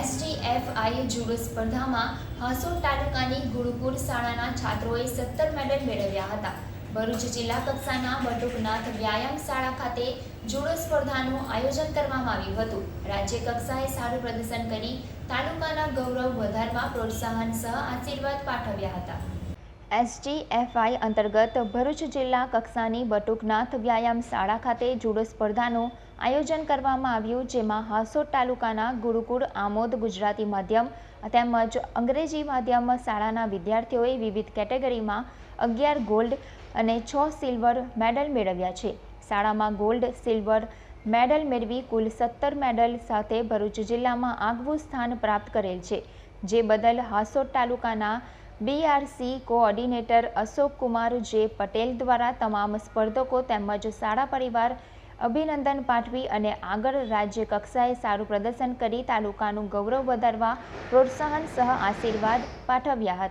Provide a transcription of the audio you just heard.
એસટીએફઆઈ judo સ્પર્ધામાં હાંસોડ તાલુકાની ગુરુકુળ શાળાના છાત્રોએ સત્તર મેડલ મેળવ્યા હતા. ભરૂચ જિલ્લા કક્ષાના બટુકનાથ વ્યાયામ શાળા ખાતે જુડો સ્પર્ધાનું આયોજન કરવામાં આવ્યું હતું. રાજ્ય કક્ષાએ સારું પ્રદર્શન કરી તાલુકાના ગૌરવ વધારવા પ્રોત્સાહન સહ આશીર્વાદ પાઠવ્યા હતા. એસટીએફઆઈ અંતર્ગત ભરૂચ જિલ્લા કક્ષાની બટુકનાથ વ્યાયામ શાળા ખાતે જુડો સ્પર્ધાનું આયોજન કરવામાં આવ્યું, જેમાં હાસોટ તાલુકાના ગુરુકુળ, આમોદ ગુજરાતી માધ્યમ તેમજ અંગ્રેજી માધ્યમ શાળાના વિદ્યાર્થીઓએ વિવિધ કેટેગરીમાં અગિયાર ગોલ્ડ અને છ સિલ્વર મેડલ મેળવ્યા છે. શાળામાં ગોલ્ડ, સિલ્વર મેડલ મેળવી કુલ સત્તર મેડલ સાથે ભરૂચ જિલ્લામાં આગવું સ્થાન પ્રાપ્ત કરેલ છે. જે બદલ હાસોટ તાલુકાના બીઆરસી કોઓર્ડિનેટર અશોક કુમાર જે પટેલ દ્વારા તમામ સ્પર્ધકો તેમજ શાળા પરિવાર અભિનંદન પાઠવી અને આગળ રાજ્ય કક્ષાએ સારું પ્રદર્શન કરી તાલુકાનું ગૌરવ વધારવા પ્રોત્સાહન સહ આશીર્વાદ પાઠવ્યા હતા.